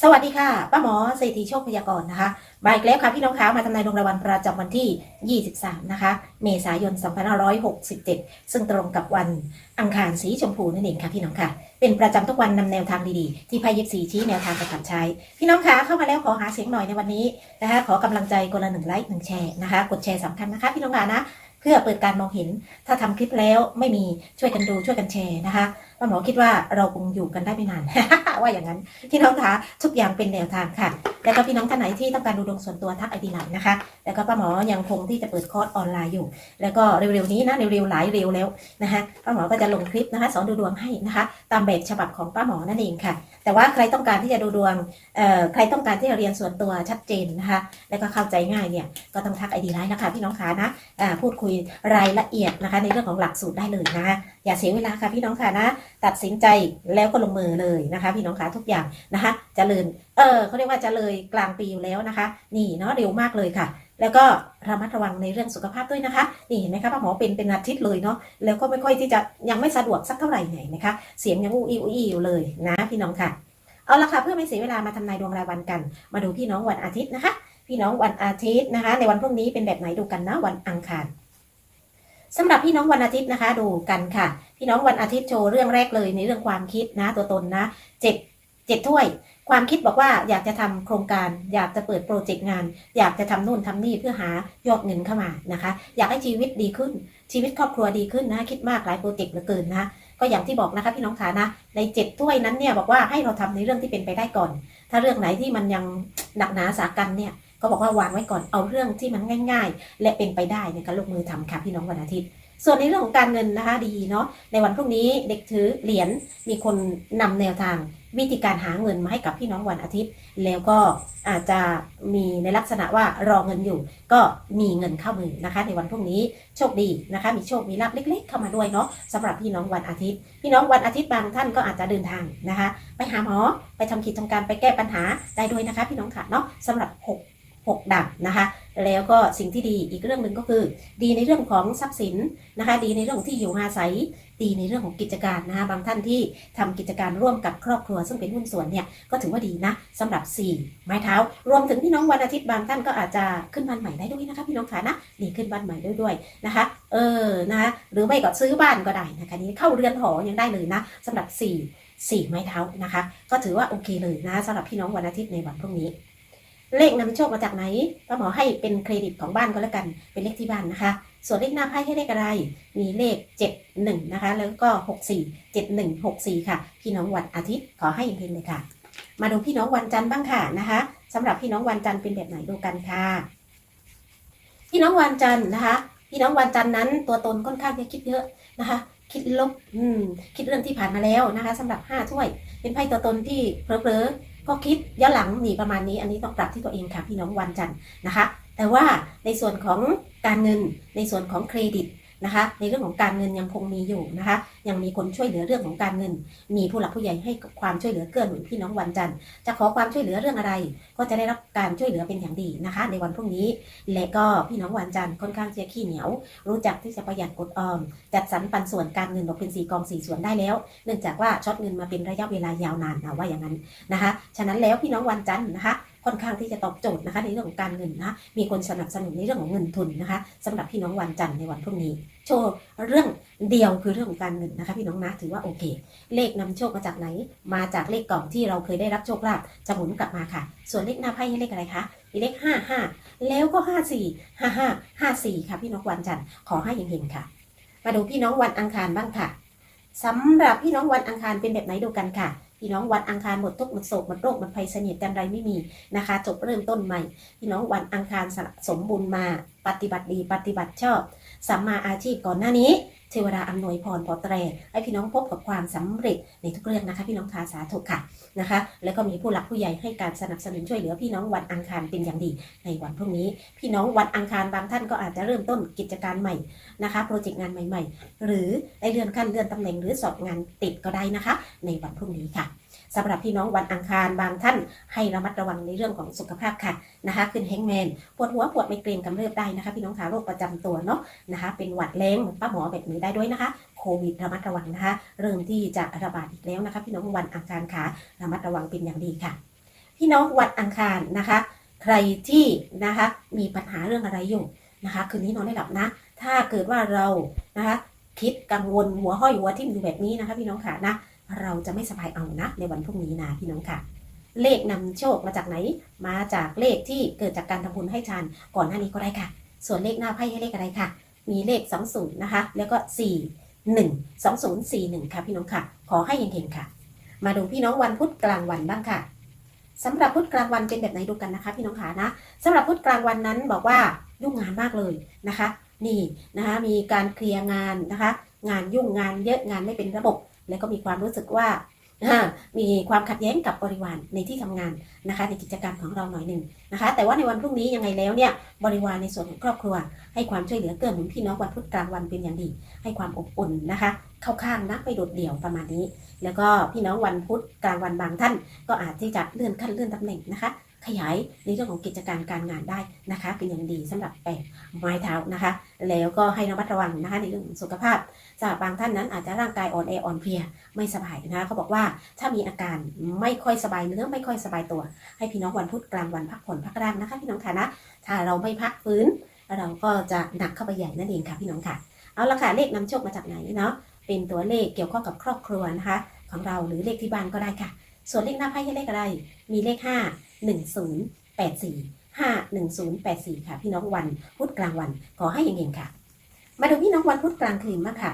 สวัสดีค่ะป้าหมอเศรษฐีโชคพยากรณ์นะคะมาอีกแล้วค่ะพี่น้องคะมาทำนายดวงรายวันประจำวันที่ 23 นะคะ เมษายน 2567 ซึ่งตรงกับวันอังคารสีชมพูนั่นเองค่ะพี่น้องค่ะ เป็นประจำทุกวันนำแนวทางดีๆ ที่ไพ่ยิปซีชี้แนวทางการใช้ พี่น้องคะเข้ามาแล้วขอหาเสียงหน่อยในวันนี้นะคะ ขอกำลังใจคนละหนึ่งไลค์หนึ่งแชร์นะคะ กดแชร์สำคัญนะคะพี่น้องคะนะ เพื่อเปิดการมองเห็น ถ้าทำคลิปแล้วไม่มีช่วยกันดูช่วยกันแชร์นะคะป้าหมอคิดว่าเราคงอยู่กันได้ไม่นาน ว่าอย่างนั้นพี่น้องคะทุกอย่างเป็นแนวทางค่ะ แล้วก็พี่น้องท่านไหนที่ต้องการดูดวงส่วนตัวทักไอดีไลน์นะคะ แล้วก็ป้าหมอยังคงที่จะเปิดคอร์สออนไลน์อยู่ แล้วก็เร็วๆนี้นะเร็วๆหลายเร็วแล้วนะคะป้าหมอก็จะลงคลิปนะคะสอนดูดวงให้นะคะ ตามแบบฉบับของป้าหมอนั่นเองค่ะ แต่ว่าใครต้องการที่จะดูดวงใครต้องการที่จะเรียนส่วนตัวชัดเจนนะคะ แล้วก็เข้าใจง่ายเนี่ยก็ต้องทักไอดีไลน์นะคะพี่น้องคะนะพูดคุยรายละเอียดนะคะ ในเรื่องของหลักสูตรได้เลยนะคะอย่าเสียเวลาค่ะพี่น้องค่ะนะตัดสินใจแล้วก็ลงมือเลยนะคะ พี่น้องค่ะทุกอย่างนะคะเจริญเออเขาเรียกว่าจะเลยกลางปีอยู่แล้วนะคะ นี่เนาะเร็วมากเลยค่ะ แล้วก็ระมัดระวังในเรื่องสุขภาพด้วยนะคะ นี่เห็นไหมคะป้าหมอเป็นเป็นอาทิตย์เลยเนาะแล้วก็ไม่ค่อยที่จะยังไม่สะดวกสักเท่าไหร่ไหนนะคะ เสียงยังอู้อีอู้อีอยู่เลยนะพี่น้องค่ะเอาละค่ะเพื่อไม่เสียเวลามาทำนายดวงรายวันกัน มาดูพี่น้องวันอาทิตย์นะคะ พี่น้องวันอาทิตย์นะคะ ในวันพรุ่งนี้เป็นแบบไหนดูกันนะวันอังคาร สำหรับพี่น้องวันอาทิตย์นะคะ ดูกันค่ะ พี่น้องวันอาทิตย์โชว์เรื่องแรกเลยในเรื่องความคิดนะ ตัวตนนะเจ็ดเจ็ดถ้วย ความคิดบอกว่าอยากจะทำโครงการ อยากจะเปิดโปรเจกต์งาน อยากจะทำนู่นทำนี่เพื่อหายอดเงินเข้ามานะคะ อยากให้ชีวิตดีขึ้น ชีวิตครอบครัวดีขึ้นนะ คิดมากหลายโปรเจกต์เหลือเกินนะก็อย่างที่บอกนะคะพี่น้องขานะในเจ็ดถ้วยนั้นเนี่ยบอกว่าให้เราทำในเรื่องที่เป็นไปได้ก่อน ถ้าเรื่องไหนที่มันยังหนักหนาสากันเนี่ย ก็บอกว่าวางไว้ก่อนเอาเรื่องที่มันง่าย ๆ และเป็นไปได้เนี่ยก็ลงมือทำค่ะพี่น้องวันอาทิตย์ ส่วนในเรื่องของการเงินนะคะดีเนาะในวันพรุ่งนี้เด็กถือเหรียญมีคนนำแนวทางวิธีการหาเงินมาให้กับพี่น้องวันอาทิตย์ แล้วก็อาจจะมีในลักษณะว่ารอเงินอยู่ ก็มีเงินเข้ามือนะคะ ในวันพรุ่งนี้โชคดีนะคะ มีโชคมีลาภเล็ก ๆ เข้ามาด้วยเนาะสำหรับพี่น้องวันอาทิตย์ พี่น้องวันอาทิตย์บางท่านก็อาจจะเดินทางนะคะ ไปหาหมอไปทำกิจทำการไปแก้ปัญหาได้ด้วยนะคะ พี่น้องค่ะเนาะสำหรับห กหกดับนะคะแล้วก็สิ่งที่ดีอีกเรื่องหนึ่งก็คือ ดีในเรื่องของทรัพย์สินนะคะดีในเรื่องที่อยู่อาศัย ดีในเรื่องของกิจการนะคะบางท่านที่ทำกิจการร่วมกับครอบครัว ซึ่งเป็นหุ้นส่วนเนี่ยก็ถือว่าดีนะสำหรับ 4 ไม้เท้า รวมถึงพี่น้องวันอาทิตย์บางท่านก็อาจจะขึ้นบ้านใหม่ได้ด้วยนะคะพี่น้องขานะนี่ขึ้นบ้านใหม่ด้วยด้วยนะคะเออนะคะหรือไม่ก็ซื้อบ้านก็ได้นะคะนี่เข้าเรือนหอยังได้เลยนะสำหรับ 4 4 ไม้เท้านะคะ ก็ถือว่าโอเคเลยนะสำหรับพี่น้องวันอาทิตย์ในวันพรุ่งนี้ เลขนำโชคมาจากไหนป้าหมอให้เป็นเครดิตของบ้านก็แล้วกัน เป็นเลขที่บ้านนะคะ ส่วนเลขหน้าไพ่ให้เลขอะไร มีเลข 71 นะคะ แล้วก็ 64 71 64 ค่ะ พี่น้องวันอาทิตย์ขอให้เฮงๆเลยค่ะ มาดูพี่น้องวันจันทร์บ้างค่ะนะคะสำหรับพี่น้องวันจันทร์เป็นแบบไหนดูกันค่ะ พี่น้องวันจันทร์นะคะ พี่น้องวันจันทร์นั้น ตัวตนค่อนข้างจะคิดเยอะนะคะคิดลบอืมคิดเรื่องที่ผ่านมาแล้วนะคะสำหรับ5ถ้วย เป็นไพ่ตัวตนที่เผลอๆ ก็คิดย้อนหลังหนีประมาณนี้ อันนี้ต้องปรับที่ตัวเองค่ะพี่น้องวันจันทร์นะคะ แต่ว่าในส่วนของการเงินในส่วนของเครดิต นะคะ ในเรื่องของการเงินยังคงมีอยู่นะคะ ยังมีคนช่วยเหลือเรื่องของการเงิน มีผู้หลักผู้ใหญ่ให้ความช่วยเหลือเกื้อหนุนพี่น้องวันจันทร์จะขอความช่วยเหลือเรื่องอะไร ก็จะได้รับการช่วยเหลือเป็นอย่างดีนะคะ ในวันพรุ่งนี้ และก็พี่น้องวันจันทร์ค่อนข้างจะขี้เหนียว รู้จักที่จะประหยัดอดออม จัดสรรปันส่วนการเงินออกเป็นสี่กองสี่ส่วนได้แล้ว เนื่องจากว่าช็อตเงินมาเป็นระยะเวลายาวนานนะว่าอย่างนั้นนะคะ ฉะนั้นแล้วพี่น้องวันจันทร์นะคะ ค่อนข้างที่จะตอบโจทย์นะคะในเรื่องของการเงินนะมีคนสนับสนุนในเรื่องของเงินทุนนะคะสำหรับพี่น้องวันจันทร์ในวันพรุ่งนี้ โชว์เรื่องเดียวคือเรื่องของการเงินนะคะ พี่น้องนะถือว่าโอเค เลขนำโชคมาจากไหน มาจากเลขกล่องที่เราเคยได้รับโชคลาภจะหมุนกลับมาค่ะ ส่วนเลขหน้าไพ่ให้เลขอะไรคะมีเลขห้าห้าแล้วก็ห้าสี่ห้าห้าห้าสี่ค่ะ พี่น้องวันจันทร์ขอให้เฮงๆค่ะ มาดูพี่น้องวันอังคารบ้างค่ะสำหรับพี่น้องวันอังคารเป็นแบบไหนดูกันค่ะ พี่น้องวันอังคารหมดทุกข์หมดโศกหมดโรคหมดภัยเสนียดกันไรไม่มีนะคะ จบเริ่มต้นใหม่ พี่น้องวันอังคารสะสมบุญมาปฏิบัติดีปฏิบัติชอบ สัมมาอาชีพก่อนหน้านี้เทวดาอำนวยพรปอแตรให้พี่น้องพบกับความสำเร็จในทุกเรื่องนะคะ พี่น้องทาสาธุค่ะนะคะ แล้วก็มีผู้หลักผู้ใหญ่ให้การสนับสนุนช่วยเหลือพี่น้องวันอังคารเป็นอย่างดี ในวันพรุ่งนี้ พี่น้องวันอังคารบางท่านก็อาจจะเริ่มต้นกิจการใหม่นะคะโปรเจกต์งานใหม่ ๆ หรือได้เลื่อนขั้นเลื่อนตำแหน่งหรือสอบงานติดก็ได้นะคะ ในวันพรุ่งนี้ค่ะ สำหรับพี่น้องวันอังคารบางท่านให้ระมัดระวังในเรื่องของสุขภาพค่ะนะคะขึ้นแฮงแมนปวดหัวปวดไมเกรนกำเริบได้นะคะ พี่น้องขาโรคประจำตัวเนาะนะคะ เป็นหวัดแรงป้าหมอแบบนี้ได้ด้วยนะคะโควิดระมัดระวังนะคะ เริ่มที่จะระบาดอีกแล้วนะคะ พี่น้องวันอังคารขาระมัดระวังเป็นอย่างดีค่ะ พี่น้องวันอังคารนะคะ ใครที่นะคะมีปัญหาเรื่องอะไรอยู่นะคะคืนนี้นอนไม่หลับนะ ถ้าเกิดว่าเรานะคะคิดกังวลหัวห้อยหัวทิ่มอยู่แบบนี้นะคะ พี่น้องค่ะนะ เราจะไม่สบายเอานะในวันพรุ่งนี้นะพี่น้องค่ะ เลขนำโชคมาจากไหน มาจากเลขที่เกิดจากการทำบุญให้ทานก่อนหน้านี้ก็ได้ค่ะ ส่วนเลขหน้าไพ่ให้เลขอะไรค่ะ มีเลข 20 นะคะ แล้วก็ 4 1 2041 ค่ะพี่น้องค่ะ ขอให้เฮงๆค่ะ มาดูพี่น้องวันพุธกลางวันบ้างค่ะสำหรับพุธกลางวันเป็นแบบไหนดูกันนะคะ พี่น้องขานะสำหรับพุธกลางวันนั้นบอกว่ายุ่งงานมากเลยนะคะ นี่นะคะมีการเคลียร์งานนะคะ งานยุ่งงานเยอะงานไม่เป็นระบบ แล้วก็มีความรู้สึกว่ามีความขัดแย้งกับบริวารในที่ทำงานนะคะในกิจการของเราหน่อยหนึ่งนะคะ แต่ว่าในวันพรุ่งนี้ยังไงแล้วเนี่ยบริวารในส่วนของครอบครัว ให้ความช่วยเหลือเกื้อหนุนพี่น้องวันพุธกลางวันเป็นอย่างดี ให้ความอบอุ่นนะคะ เข้าข้างนะไม่โดดเดี่ยวประมาณนี้ แล้วก็พี่น้องวันพุธกลางวันบางท่าน ก็อาจที่จะเลื่อนขั้นเลื่อนตำแหน่งนะคะ ขยายในเรื่องของกิจการการงานได้นะคะ เป็นอย่างดีสำหรับแปะไม้เท้านะคะ แล้วก็ให้ระมัดระวังนะคะในเรื่องของสุขภาพสำหรับบางท่านนั้นอาจจะร่างกายอ่อนแออ่อนเพลียไม่สบายนะคะเขาบอกว่าถ้ามีอาการไม่ค่อยสบายเนื้อไม่ค่อยสบายตัว ให้พี่น้องวันพุธกลางวันพักผ่อนพักแรมนะคะพี่น้องค่ะนะถ้าเราไม่พักฟื้น เราก็จะหนักเข้าไปใหญ่นั่นเองค่ะพี่น้องค่ะเอาละค่ะเลขนำโชคมาจากไหนเนาะเป็นตัวเลขเกี่ยวข้องกับครอบครัวนะคะของเราหรือเลขที่บ้านก็ได้ค่ะ ส่วนเลขหน้าไพ่ให้เลขอะไร มีเลข 5 1 0 8 4 5 1 0 8 4 ค่ะ พี่น้องวันพุธกลางวัน ขอให้เฮงๆค่ะ มาดูพี่น้องวันพุธกลางคืนมางค่ะ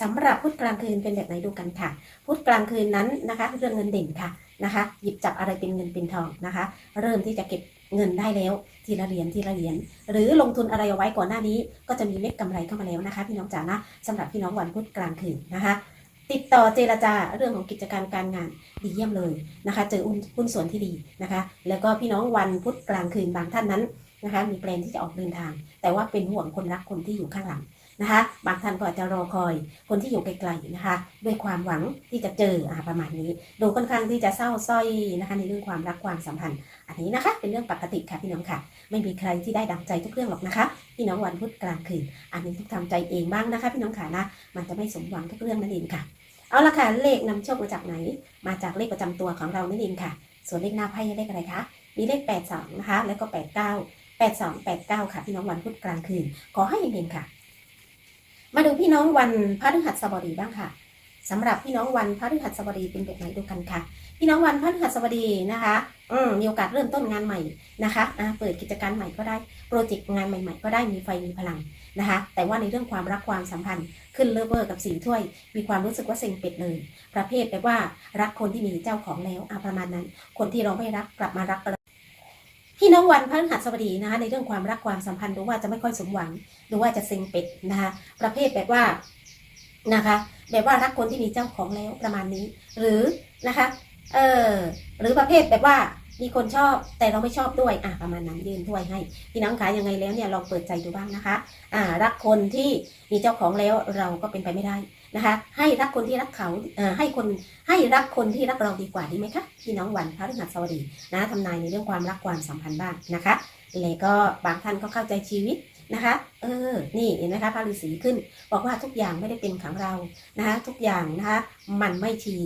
สำหรับพุธกลางคืนเป็นแบบไหนดูกันค่ะ พุธกลางคืนนั้นนะคะ เรื่องเงินเด่นค่ะนะคะ หยิบจับอะไรเป็นเงินเป็นทองนะคะ เริ่มที่จะเก็บเงินได้แล้วทีละเหรียญทีละเหรียญหรือลงทุนอะไรเอาไว้ก่อนหน้านี้ ก็จะมีเม็ดกำไรเข้ามาแล้วนะคะ พี่น้องจ๋านะสำหรับพี่น้องวันพุธกลางคืนนะคะ ติดต่อเจรจาเรื่องของกิจการการงานดีเยี่ยมเลยนะคะ เจอหุ้นส่วนที่ดีนะคะ แล้วก็พี่น้องวันพุธกลางคืนบางท่านนั้นนะคะ มีแปลนที่จะออกเดินทาง แต่ว่าเป็นห่วงคนรักคนที่อยู่ข้างหลังนะคะ บางท่านก็อาจจะรอคอยคนที่อยู่ไกลๆนะคะ ด้วยความหวังที่จะเจออประมาณนี้ ดูค่อนข้างที่จะเศร้าส้อยนะคะในเรื่องความรักความสัมพันธ์ อันนี้นะคะ เป็นเรื่องปกติค่ะพี่น้องค่ะ ไม่มีใครที่ได้ดังใจทุกเรื่องหรอกนะคะ พี่น้องวันพุธกลางคืน อันนี้ต้องทำใจเองบ้างนะคะ พี่น้องค่ะนะ มันจะไม่สมหวังทุกเรื่องนั่นเองค่ะ เอาละค่ะ เลขนำโชคมาจากไหน มาจากเลขประจำตัวของเรานั่นเองค่ะ ส่วนเลขหน้าไพ่เลขอะไรคะ มีเลข 82 นะคะ แล้วก็ 89 82 89 ค่ะ พี่น้องวันพุธกลางคืน ขอให้เย็นๆค่ะ มาดูพี่น้องวันพฤหัสบดีบ้างค่ะ สำหรับพี่น้องวันพฤหัสบดีเป็นแบบไหนดูกันค่ะ พี่น้องวันพฤหัสบดีนะคะอืมมีโอกาสเริ่มต้นงานใหม่นะคะอ่าเปิดกิจการใหม่ก็ได้โปรเจกต์งานใหม่ ๆ ก็ได้มีไฟมีพลังนะคะ แต่ว่าในเรื่องความรักความสัมพันธ์ขึ้นเลเวอร์กับสี่ถ้วย มีความรู้สึกว่าเซ็งเป็ดเลย ประเภทแบบว่า รักคนที่มีเจ้าของแล้วอะประมาณนั้น คนที่เราไม่รักกลับมารักพี่น้องวันพฤหัสบดีนะคะในเรื่องความรักความสัมพันธ์ดูว่าจะไม่ค่อยสมหวังดูว่าจะเซ็งเป็ดนะคะประเภทแบบว่า นะคะ แบบว่ารักคนที่มีเจ้าของแล้วประมาณนี้ หรือนะคะ เออหรือประเภทแบบว่ามีคนชอบแต่เราไม่ชอบด้วยอะประมาณนั้นยืนถ้วยให้พี่น้องขายังไงแล้วเนี่ยลองเปิดใจดูบ้างนะคะ อ่า รักคนที่มีเจ้าของแล้วเราก็เป็นไปไม่ได้นะคะ ให้รักคนที่รักเขาเอ่อให้คนให้รักคนที่รักเราดีกว่าดีไหมคะพี่น้องวันพระฤหัสบดีนะทำนายในเรื่องความรักความสัมพันธ์บ้างนะคะแล้วก็บางท่านก็เข้าใจชีวิต นะคะ เออ นี่เห็นไหมคะพระฤาษีขึ้น บอกว่าทุกอย่างไม่ได้เป็นของเรานะคะ ทุกอย่างนะคะมันไม่ชี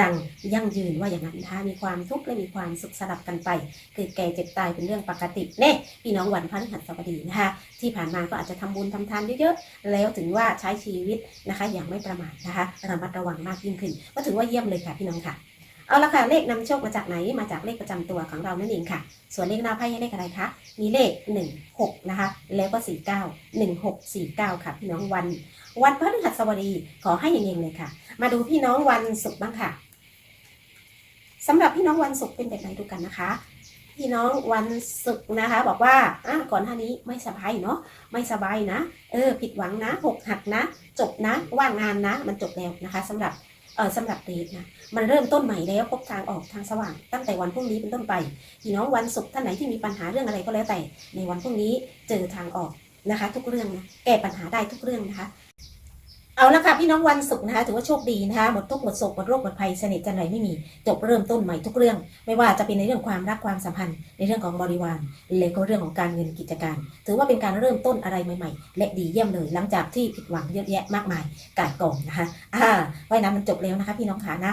รังยั่งยืนว่าอย่างนั้นนะคะมีความทุกข์และมีความสุขสลับกันไป เกิดแก่เจ็บตายเป็นเรื่องปกติเน่พี่น้องวันพฤหัสบดีนะคะที่ผ่านมาก็อาจจะทำบุญทำทานเยอะๆแล้วถึงว่าใช้ชีวิตนะคะ อย่างไม่ประมาทนะคะระมัดระวังมากยิ่งขึ้น ก็ถือว่าเยี่ยมเลยค่ะพี่น้องค่ะ เอาละค่ะเลขนำโชคมาจากไหนมาจากเลขประจำตัวของเรานั่นเองค่ะ ส่วนเลขหน้าไพ่ให้เลขอะไรคะมีเลข 1 6 นะคะ แล้วก็ 49 1 6 49 ค่ะพี่น้องวัน วันพฤหัสบดีขอให้เย็นๆเลยค่ะ มาดูพี่น้องวันศุกร์บ้างค่ะสำหรับพี่น้องวันศุกร์เป็นแบบไหนดูกันนะคะ พี่น้องวันศุกร์นะคะ บอกว่าอะก่อนหน้านี้ไม่สบายเนาะไม่สบายนะ เออ ผิดหวังนะหกหักนะ จบนะว่างงานนะ มันจบแล้วนะคะสำหรับ สำหรับเดทนะมันเริ่มต้นใหม่แล้วพบทางออกทางสว่าง ตั้งแต่วันพรุ่งนี้เป็นต้นไปพี่น้องวันศุกร์ท่านไหนที่มีปัญหาเรื่องอะไรก็แล้วแต่ ในวันพรุ่งนี้เจอทางออกนะคะ ทุกเรื่องนะแก้ปัญหาได้ทุกเรื่องนะคะ เอาละค่ะพี่น้องวันศุกร์นะคะถือว่าโชคดีนะคะหมดทุกข์หมดโศกหมดโรคหมดภัยเสน่ห์จันไรไม่มีจบเริ่มต้นใหม่ทุกเรื่อง ไม่ว่าจะเป็นในเรื่องความรักความสัมพันธ์ ในเรื่องของบริวารและก็เรื่องของการเงินกิจการ ถือว่าเป็นการเริ่มต้นอะไรใหม่ ๆ และดีเยี่ยมเลยหลังจากที่ผิดหวังเยอะแยะมากมายกายกองนะคะอ่าเพราะฉะนั้นมันจบแล้วนะคะ พี่น้องขานะ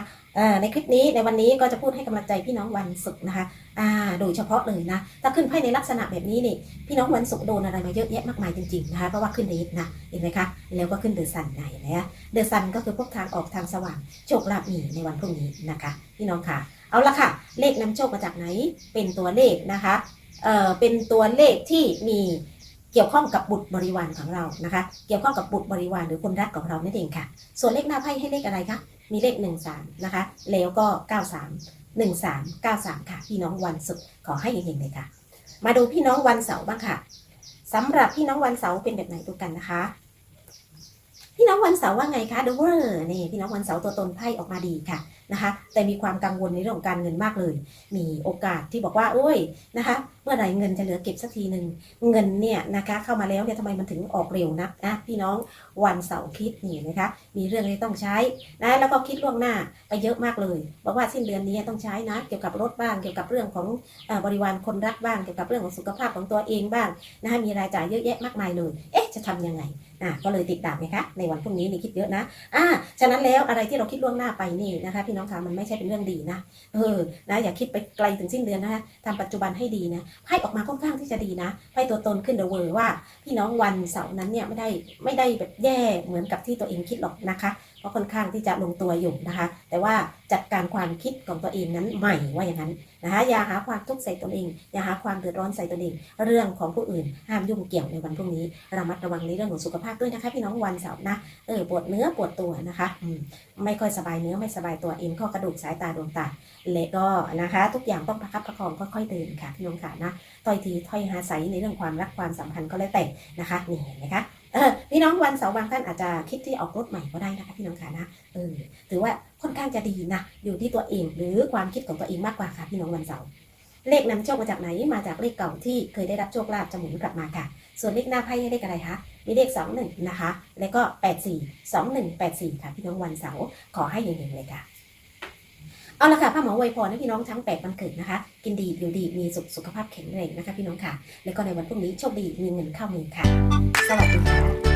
ในคลิปนี้ในวันนี้ก็จะพูดให้กำลังใจพี่น้องวันศุกร์นะคะโดยเฉพาะเลยนะ ถ้าขึ้นไพ่ในลักษณะแบบนี้นี่พี่น้องวันศุกร์โดนอะไรมาเยอะแยะมากมายจริงๆนะคะเพราะว่าขึ้นเดทนะเห็นไหมคะแล้วก็ขึ้นเดอะซันไหนนะเดอะซันก็คือพวกทางออกทางสว่างโชคลาภมีในวันพรุ่งนี้นะคะ พี่น้องค่ะ เอาละค่ะ เลขนำโชคมาจากไหนเป็นตัวเลขนะคะเเป็นตัวเลขที่มี เกี่ยวข้องกับบุตรบริวารของเรานะคะ เกี่ยวข้องกับบุตรบริวารหรือคนรักของเรานั่นเองค่ะ ส่วนเลขหน้าไพ่ให้เลขอะไรคะ มีเลข 1 3 นะคะ แล้วก็ 93 1 3 9 3 ค่ะ พี่น้องวันศุกร์ขอให้เฮงๆเลยค่ะ มาดูพี่น้องวันเสาร์บ้างค่ะสำหรับพี่น้องวันเสาร์เป็นแบบไหนดูกันนะคะ พี่น้องวันเสาร์ว่าไงคะดูเวอร์นี่พี่น้องวันเสาร์ตัวตนไพ่ออกมาดีค่ะ นะคะแต่มีความกังวลในเรื่องของการเงินมากเลย มีโอกาสที่บอกว่าโอ้ยนะคะเมื่อไหร่เงินจะเหลือเก็บสักทีหนึ่งเงินเนี่ยนะคะเข้ามาแล้วเนี่ยทำไมมันถึงออกเร็วนักนะพี่น้องวันเสาร์คิดนี่นะคะมีเรื่องอะไรต้องใช้นะแล้วก็คิดล่วงหน้าไปเยอะมากเลยบอกว่าสิ้นเดือนนี้ต้องใช้นะเกี่ยวกับรถบ้างเกี่ยวกับเรื่องของอบริวารคนรักบ้างเกี่ยวกับเรื่องของสุขภาพของตัวเองบ้างนะคะมีรายจ่ายเยอะแยะมากมายเลยเอ๊ะจะทำยังไงอะก็เลยติดดาบไงคะในวันพรุ่งนี้นี่คิดเยอะนะอ่าฉะนั้นแล้วอะไรที่เราคิดล่วงหน้าไปนี่นะคะพี่น้องน้องคะมันไม่ใช่เป็นเรื่องดีนะเออนะอย่าคิดไปไกลถึงสิ้นเดือนนะคะทำปัจจุบันให้ดีนะไพ่ออกมาค่อนข้างที่จะดีนะไพ่ตัวตนขึ้นเดอะเวอร์ว่า พี่น้องวันเสาร์นั้นเนี่ยไม่ได้ไม่ได้แบบแย่เหมือนกับที่ตัวเองคิดหรอกนะคะเพราะค่อนข้างที่จะลงตัวอยู่นะคะ แต่ว่าจัดการความคิดของตัวเองนั้นใหม่ว่าอย่างนั้นนะคะอย่าหาความทุกข์ใส่ตัวเอง อย่าหาความเดือดร้อนใส่ตัวเอง เรื่องของผู้อื่นห้ามยุ่งเกี่ยวในวันพรุ่งนี้ระมัดระวังในเรื่องของสุขภาพด้วยนะคะพี่น้องวันเสาร์นะเออปวดเนื้อปวดตัวนะคะไม่ค่อยสบายเนื้อไม่สบายตัวเอ็นข้อกระดูกสายตาดวงตาเละก็นะคะ ทุกอย่างต้องประคับประคองค่อยๆเดินค่ะพี่น้องค่ะนะถ้อยทีถ้อยหาใสในเรื่องความรักความสัมพันธ์ก็แล้วแต่นะคะนี่เห็นไหมคะ พี่น้องวันเสาร์บางท่านอาจจะคิดที่ออกรถใหม่ก็ได้นะคะพี่น้องค่ะนะเออถือว่าค่อนข้างจะดีนะอยู่ที่ตัวเองหรือความคิดของตัวเองมากกว่าค่ะพี่น้องวันเสาร์เลขนำโชคมาจากไหนมาจากเลขเก่าที่เคยได้รับโชคลาภจะหมุนกลับมาค่ะ ส่วนเลขหน้าไพ่ให้เลขอะไรคะมีเลขสองหนึ่งนะคะแล้วก็แปดสี่สองหนึ่งแปดสี่ค่ะพี่น้องวันเสาร์ขอให้เฮงๆเลยค่ะ เอาละค่ะพระหมอวยพรให้พี่น้องทั้งแปดวันเกิดนะคะ กินดีอยู่ดีมีสุขสุขภาพแข็งแรงนะคะพี่น้องค่ะ แล้วก็ในวันพรุ่งนี้โชคดีมีเงินเข้ามือค่ะ สวัสดีค่ะ